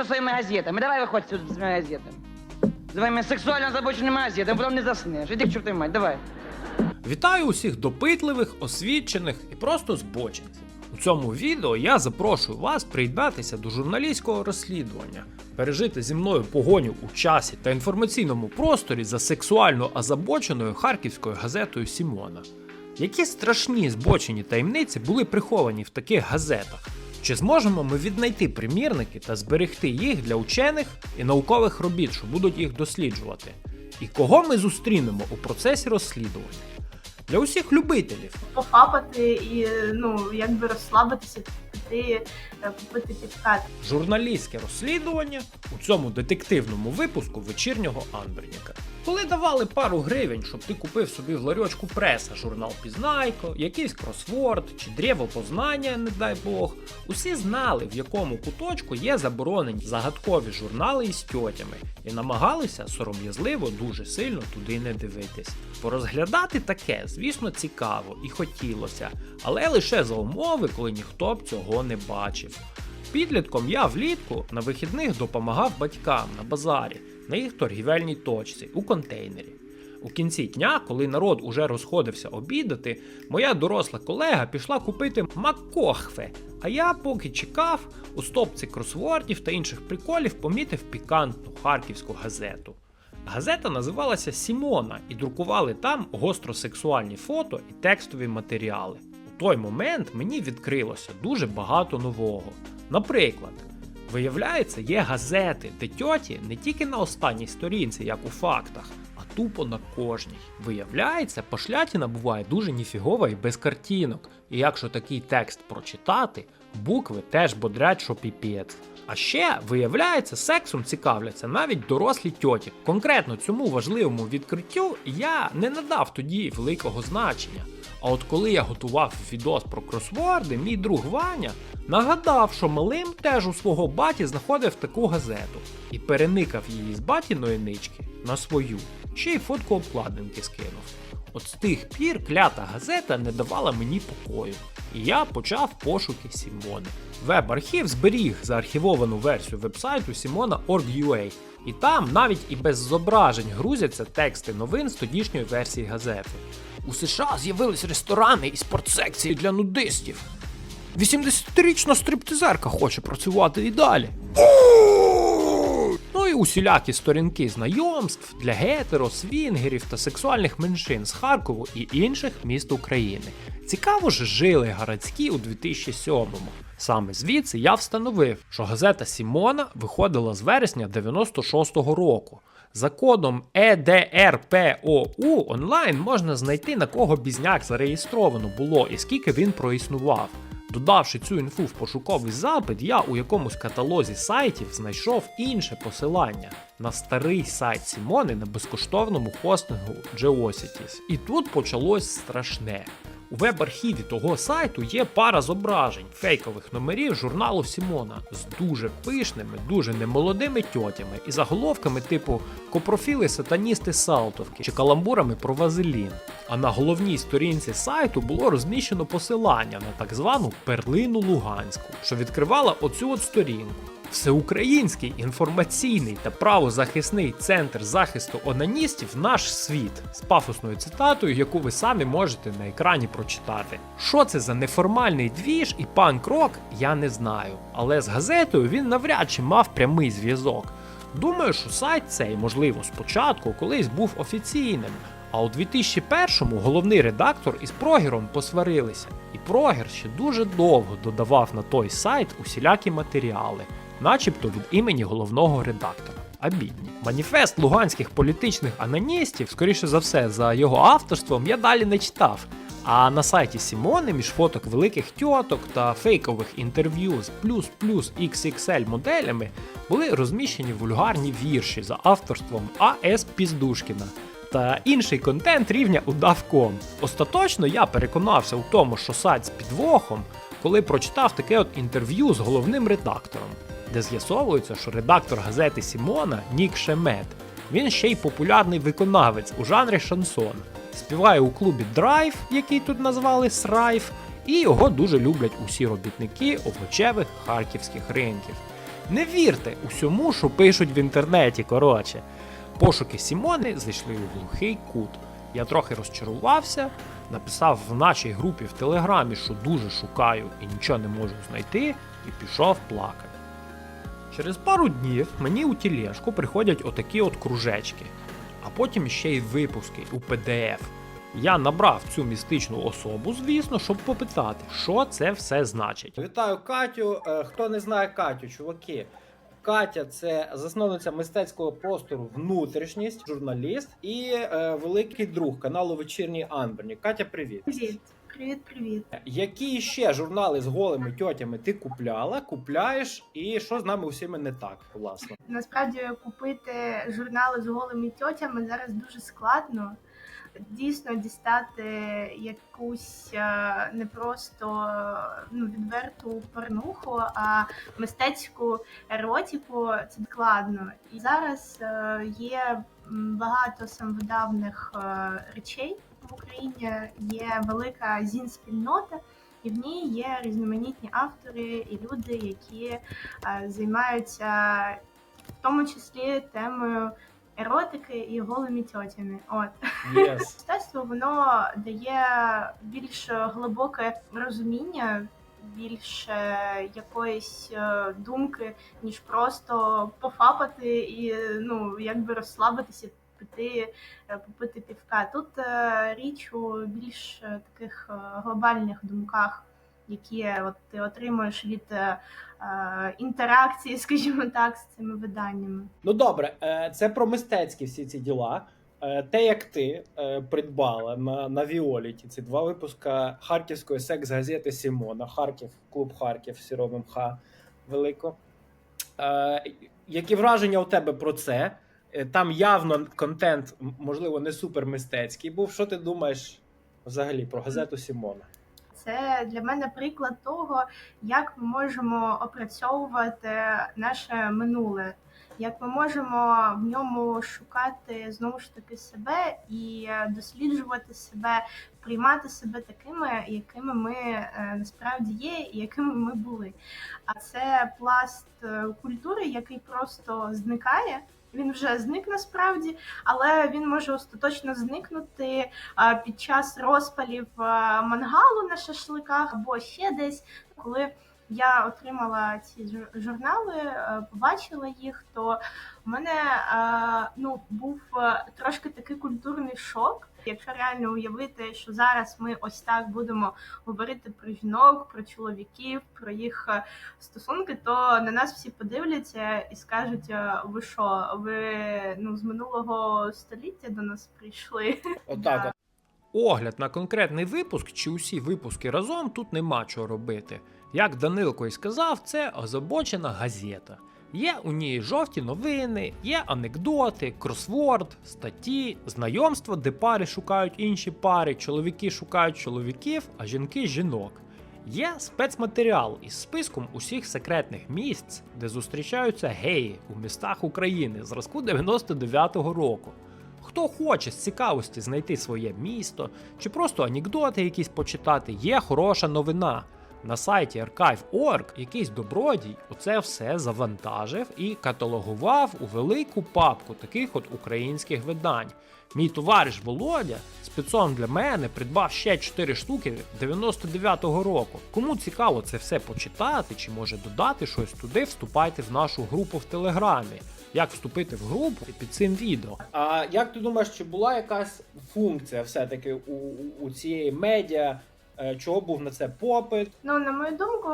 со своими газетами. Давай выходь сюда с своими газетами. С своими сексуально озабоченными газетами, потом не заснешь. Иди к чертовой мать, давай. Вітаю усіх допитливих, освічених і просто збочинців. У цьому відео я запрошую вас приєднатися до журналістського розслідування, пережити зі мною погоню у часі та інформаційному просторі за сексуально озабоченою харківською газетою Сімона. Які страшні збочені таємниці були приховані в таких газетах? Чи зможемо ми віднайти примірники та зберегти їх для учених і наукових робіт, що будуть їх досліджувати? І кого ми зустрінемо у процесі розслідування? Для усіх любителів пофапати і ну якби розслабитися, піти е, купити підкат. журналістське розслідування у цьому детективному випуску вечірнього Анберніка. Коли давали пару гривень, щоб ти купив собі в ларьочку преса журнал Пізнайко, якийсь кросворд чи древо познання, не дай Бог, усі знали, в якому куточку є заборонені загадкові журнали із тьотями, і намагалися сором'язливо дуже сильно туди не дивитись. Порозглядати таке, звісно, цікаво і хотілося, але лише за умови, коли ніхто б цього не бачив. Підлітком я влітку на вихідних допомагав батькам на базарі, на їх торгівельній точці, у контейнері. У кінці дня, коли народ уже розходився обідати, моя доросла колега пішла купити маккохве, а я, поки чекав, у стопці кросвордів та інших приколів помітив пікантну харківську газету. Газета називалася Сімона і друкували там гостросексуальні фото і текстові матеріали. У той момент мені відкрилося дуже багато нового. Наприклад, виявляється, є газети, де тьоті не тільки на останній сторінці, як у фактах, а тупо на кожній. Виявляється, пошлятіна буває дуже ніфігова і без картинок. І якщо такий текст прочитати, букви теж бодрять, що піпець. А ще, виявляється, сексом цікавляться навіть дорослі тьоті. Конкретно цьому важливому відкриттю я не надав тоді великого значення. А от коли я готував відос про кросворди, мій друг Ваня нагадав, що малим теж у свого баті знаходив таку газету і переникав її з батіної нички на свою, ще й фотку обкладинки скинув. От з тих пір клята газета не давала мені покою, і я почав пошуки Сімони. Веб-архів зберіг заархівовану версію вебсайту Simona.org.ua, і там навіть і без зображень грузяться тексти новин з тодішньої версії газети. У США з'явились ресторани і спортсекції для нудистів. 80-річна стриптизерка хоче працювати і далі. І усілякі сторінки знайомств для гетеро, свінгерів та сексуальних меншин з Харкову і інших міст України. Цікаво ж жили городські у 2007-му. Саме звідси я встановив, що газета Сімона виходила з вересня 96-го року. За кодом EDRPOU онлайн можна знайти на кого бізняк зареєстровано було і скільки він проіснував. Додавши цю інфу в пошуковий запит, я у якомусь каталозі сайтів знайшов інше посилання на старий сайт Сімони на безкоштовному хостингу Geocities. І тут почалось страшне. У веб-архіві того сайту є пара зображень фейкових номерів журналу Сімона з дуже пишними, дуже немолодими тьотями і заголовками типу Копрофіли сатаністи Салтовки чи каламбурами про вазелін. А на головній сторінці сайту було розміщено посилання на так звану перлину Луганську, що відкривала оцю от сторінку. Всеукраїнський інформаційний та правозахисний центр захисту онаністів наш світ з пафосною цитатою, яку ви самі можете на екрані прочитати. Що це за неформальний двіж і панк-рок, я не знаю. Але з газетою він навряд чи мав прямий зв'язок. Думаю, що сайт цей, можливо, спочатку колись був офіційним. А у 2001-му головний редактор із Прогером посварилися, і Прогер ще дуже довго додавав на той сайт усілякі матеріали, начебто від імені головного редактора. А бідні. Маніфест луганських політичних аноністів, скоріше за все, за його авторством, я далі не читав. А на сайті Сімони між фоток великих тьоток та фейкових інтерв'ю з плюс-плюс XXL моделями були розміщені вульгарні вірші за авторством А.С. Піздушкіна та інший контент рівня удавком. Остаточно я переконався у тому, що сайт з підвохом, коли прочитав таке от інтерв'ю з головним редактором, де з'ясовується, що редактор газети Сімона Нік Шемет, він ще й популярний виконавець у жанрі шансон. Співає у клубі Драйв, який тут назвали Срайв, і його дуже люблять усі робітники овочевих харківських ринків. Не вірте усьому, що пишуть в інтернеті. Коротше, пошуки Сімони зайшли у глухий кут. Я трохи розчарувався, написав в нашій групі в Телеграмі, що дуже шукаю і нічого не можу знайти, і пішов плакати. Через пару днів мені у тілешку приходять отакі от кружечки, а потім ще й випуски у PDF. Я набрав цю містичну особу, звісно, щоб попитати, що це все значить. Вітаю Катю. Е, Хто не знає Катю, чуваки. Катя це засновниця мистецького простору Внутрішність, журналіст і е, великий друг каналу Вечірній Анберні. Катя, привіт. Привіт, привіт, привіт. Які ще журнали з голими тьотями ти купляла, купляєш, і що з нами усіми не так, власне? Насправді купити журнали з голими тьотями зараз дуже складно. Дійсно дістати якусь е, не просто е, ну, відверту порнуху, а мистецьку еротику це складно. І зараз е, є багато самовидавних е, речей в Україні, є велика зін-спільнота. І в ній є різноманітні автори і люди, які е, займаються в тому числі темою еротики і голими тьотями. От Yes. мистецтво воно дає більш глибоке розуміння, більше якоїсь е, думки, ніж просто пофапати і ну якби розслабитися. Піти е, попити півка. Тут е, річ у більш е, таких глобальних думках, які от ти отримуєш від інтеракції, скажімо так, з цими виданнями. Ну добре, це про мистецькі всі ці діла. Те, як ти придбала на, на Віоліті ці два випуска харківської секс-газети Сімона, Харків, клуб Харків, Сіро МХ велико. Які враження у тебе про це? Е, Там явно контент, можливо, не супер мистецький був. Що ти думаєш взагалі про газету Сімона? Це для мене приклад того, як ми можемо опрацьовувати наше минуле, як ми можемо в ньому шукати знову ж таки себе і е, досліджувати себе, приймати себе такими, якими ми е, насправді є, і якими ми були. А це пласт е, культури, який просто зникає. Він вже зник насправді, але він може остаточно зникнути під час розпалів мангалу на шашликах або ще десь, коли я отримала ці жур- журнали, е, побачила їх, то в мене е, ну, був е, трошки такий культурний шок. Якщо реально уявити, що зараз ми ось так будемо говорити про жінок, про чоловіків, про їх стосунки, то на нас всі подивляться і скажуть: ви що, ви ну з минулого століття до нас прийшли? Отак. от. Огляд на конкретний випуск чи усі випуски разом тут нема чого робити. Як Данилко і сказав, це озабочена газета. Є у ній жовті новини, є анекдоти, кросворд, статті, знайомства, де пари шукають інші пари, чоловіки шукають чоловіків, а жінки жінок. Є спецматеріал із списком усіх секретних місць, де зустрічаються геї у містах України зразку 99-го року. Хто хоче з цікавості знайти своє місто чи просто анекдоти якісь почитати, є хороша новина. На сайті Archive.org якийсь добродій оце все завантажив і каталогував у велику папку таких от українських видань. Мій товариш Володя спецом для мене придбав ще 4 штуки 99-го року. Кому цікаво це все почитати чи може додати щось туди, вступайте в нашу групу в Телеграмі. Як вступити в групу під цим відео. А як ти думаєш, чи була якась функція все-таки у, у, цієї медіа? Е, Чого був на це попит? Ну, на мою думку,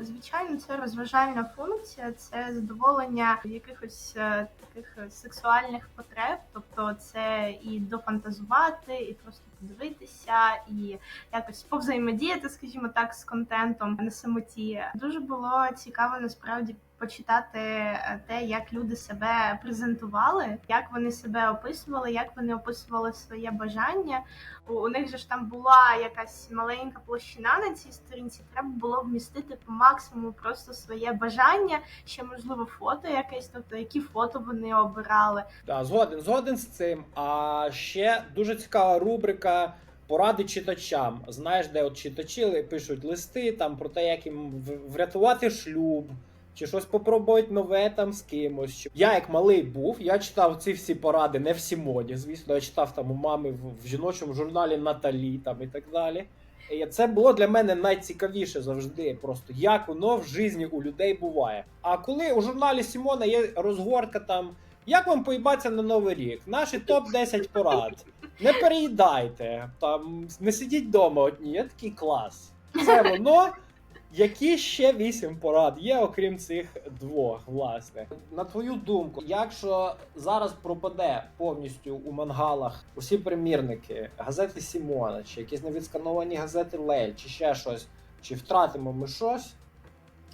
звичайно, це розважальна функція, це задоволення якихось е, таких сексуальних потреб, тобто це і дофантазувати, і просто подивитися, і якось повзаємодіяти, скажімо так, з контентом на самоті. Дуже було цікаво насправді. Почитати е, те, як люди себе презентували, як вони себе описували, як вони описували своє бажання. У, них же ж там була якась маленька площина на цій сторінці. Треба було вмістити по максимуму просто своє бажання, ще можливо фото якесь, тобто які фото вони обирали. Да, згоден, згоден з цим. А ще дуже цікава рубрика поради читачам. Знаєш, де от читачі пишуть листи там про те, як їм врятувати шлюб, чи щось попробувати нове там з кимось. Чи- Я як малий був, я читав ці всі поради не в Сімоні, звісно, я читав там у мами в, в жіночому журналі Наталі там і так далі. І це було для мене найцікавіше завжди, просто як воно в житті у людей буває. А коли у журналі Сімона є розгортка там. Як вам поїбатися на Новий рік? Наші топ-10 порад. Не переїдайте, там не сидіть вдома одні. Я такий клас. Це воно. Які ще вісім порад є, окрім цих двох, власне. На твою думку, якщо зараз пропаде повністю у мангалах усі примірники газети Сімона, чи якісь невідскановані газети Лель, чи ще щось, чи втратимо ми щось,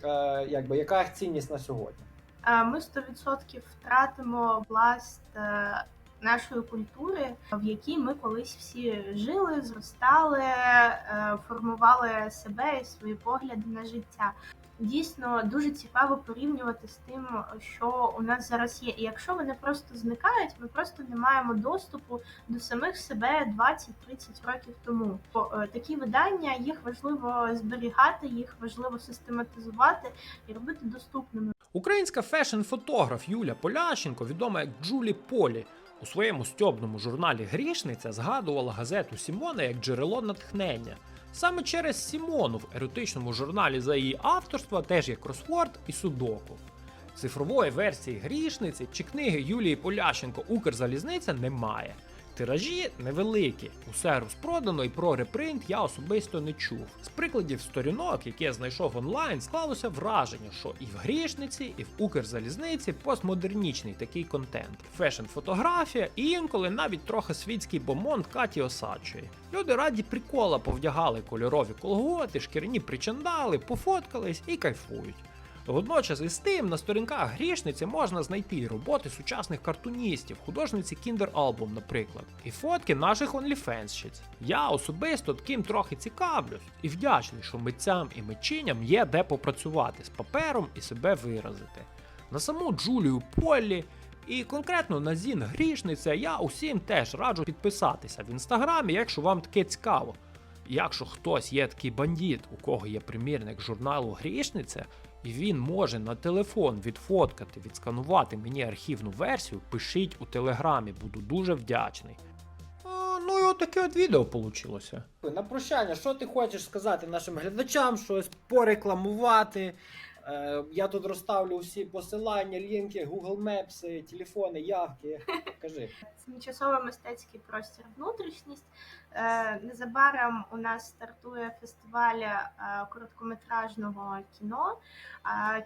е, якби яка їх цінність на сьогодні? Е, Ми 100% втратимо пласт е, нашої культури, в якій ми колись всі жили, зростали, е, формували себе і свої погляди на життя. Дійсно дуже цікаво порівнювати з тим, що у нас зараз є. І якщо вони просто зникають, ми просто не маємо доступу до самих себе 20-30 років тому. Е, Такі видання їх важливо зберігати, їх важливо систематизувати і робити доступними. Українська фешн-фотограф Юля Полященко, відома як Джулі Полі, у своєму стьобному журналі Грішниця згадувала газету Сімона як джерело натхнення. Саме через Сімону в еротичному журналі за її авторства теж є кросворд і судоку. Цифрової версії грішниці чи книги Юлії Полященко Укрзалізниця немає. Тиражі невеликі, усе розпродано і про репринт я особисто не чув. З прикладів сторінок, які я знайшов онлайн, склалося враження, що і в грішниці, і в Укрзалізниці постмодернічний такий контент. Фешн-фотографія і інколи навіть трохи світський бомонд Каті Осадчої. Люди раді прикола повдягали кольорові колготи, шкіряні причандали, пофоткались і кайфують. Водночас із тим на сторінках грішниці можна знайти роботи сучасних картуністів, художниці Kinder Album, наприклад, і фотки наших онліфенсщиць. Я особисто таким трохи цікавлюсь і вдячний, що митцям і митчиням є де попрацювати з папером і себе виразити. На саму Джулію Поллі і конкретно на Зін Грішниця я усім теж раджу підписатися в інстаграмі, якщо вам таке цікаво. Якщо хтось є такий бандит, у кого є примірник журналу Грішниця, і він може на телефон відфоткати, відсканувати мені архівну версію, пишіть у телеграмі, буду дуже вдячний. Ну і отаке от відео вийшло. На прощання, що ти хочеш сказати нашим глядачам, щось порекламувати? Е, я тут розставлю всі посилання, лінки, Google Maps, телефони, явки. Кажи. Тимчасовий мистецький простір внутрішність. Е, Незабаром у нас стартує фестиваль е, короткометражного кіно.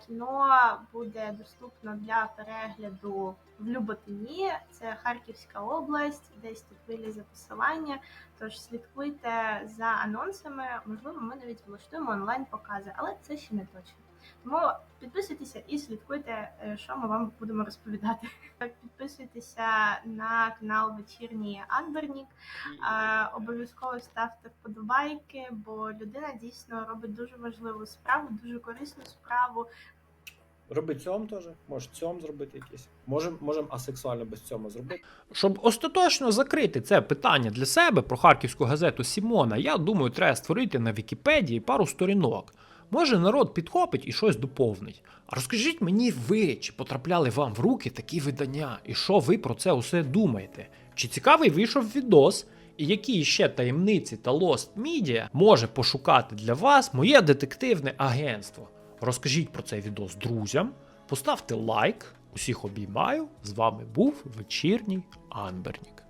Кіно буде доступно для перегляду в Люботині. Це Харківська область, десь тут вилізе посилання. Тож слідкуйте за анонсами. Можливо, ми навіть влаштуємо онлайн-покази, але це ще не точно. Тому підписуйтеся і слідкуйте, е, що ми вам будемо розповідати. Підписуйтеся на канал Вечірній Анбернік. Е, Обов'язково ставте вподобайки, бо людина дійсно робить дуже важливу справу, дуже корисну справу. Роби цьом теж. Може цьом зробити якийсь. Можемо можем асексуально без цьому зробити. Щоб остаточно закрити це питання для себе про харківську газету Сімона, я думаю, треба створити на Вікіпедії пару сторінок. Може, народ підхопить і щось доповнить. А розкажіть мені ви, чи потрапляли вам в руки такі видання, і що ви про це усе думаєте? Чи цікавий вийшов відос, і які ще таємниці та Lost Media може пошукати для вас моє детективне агентство? Розкажіть про цей відос друзям, поставте лайк. Усіх обіймаю. З вами був вечірній Анбернік.